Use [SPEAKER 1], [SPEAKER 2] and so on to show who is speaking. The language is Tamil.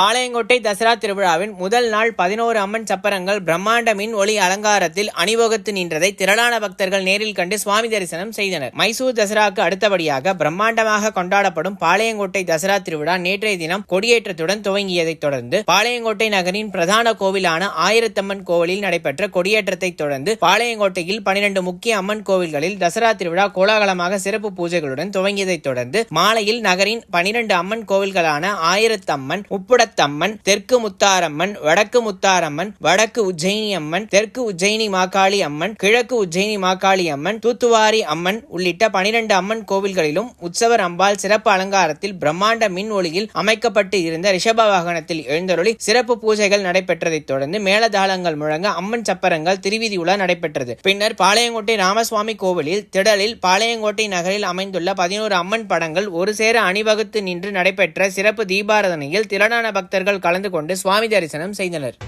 [SPEAKER 1] பாளையங்கோட்டை தசரா திருவிழாவின் முதல் நாள் பதினோரு அம்மன் சப்பரங்கள் பிரம்மாண்ட மின் ஒளி அலங்காரத்தில் அணிவகுத்து நின்றதை திரளான பக்தர்கள் நேரில் கண்டு சுவாமி தரிசனம் செய்தனர். மைசூர் தசராக்கு அடுத்தபடியாக பிரம்மாண்டமாக கொண்டாடப்படும் பாளையங்கோட்டை தசரா திருவிழா நேற்றைய தினம் கொடியேற்றத்துடன் துவங்கியதைத் தொடர்ந்து பாளையங்கோட்டை நகரின் பிரதான கோவிலான ஆயிரத்தம்மன் கோவிலில் நடைபெற்ற கொடியேற்றத்தை தொடர்ந்து பாளையங்கோட்டையில் பனிரெண்டு முக்கிய அம்மன் கோவில்களில் தசரா திருவிழா கோலாகலமாக சிறப்பு பூஜைகளுடன் துவங்கியதைத் தொடர்ந்து மாலையில் நகரின் பனிரெண்டு அம்மன் கோவில்களான ஆயிரத்தம்மன் உப்புடத்தம்மன் தெற்கு முத்தாரம்மன் வடக்கு முத்தாரம்மன் வடக்கு உஜ்ஜயினி அம்மன் தெற்கு உஜ்ஜயினி மாகாளி அம்மன் கிழக்கு உஜ்ஜயினி மாகாளி அம்மன் தூத்துவாரி அம்மன் உள்ளிட்ட பனிரெண்டு அம்மன் கோவில்களிலும் உற்சவர் அம்பாள் சிறப்பு அலங்காரத்தில் பிரம்மாண்ட மின் ஒளியில் அமைக்கப்பட்டு இருந்த ரிஷப வாகனத்தில் எழுந்தருளி சிறப்பு பூஜைகள் நடைபெற்றதைத் தொடர்ந்து மேளதாளங்கள் முழங்க அம்மன் சப்பரங்கள் திருவிதி உலா நடைபெற்றது. பின்னர் பாளையங்கோட்டை ராமசுவாமி கோவிலில் திடலில் பாளையங்கோட்டை நகரில் அமைந்துள்ள பதினோரு அம்மன் படங்கள் ஒரு சேர அணிவகுத்து நின்று நடைபெற்ற சிறப்பு தீபாரதனையில் திரளான பக்தர்கள் கலந்து கொண்டு சுவாமி தரிசனம் செய்தனர்.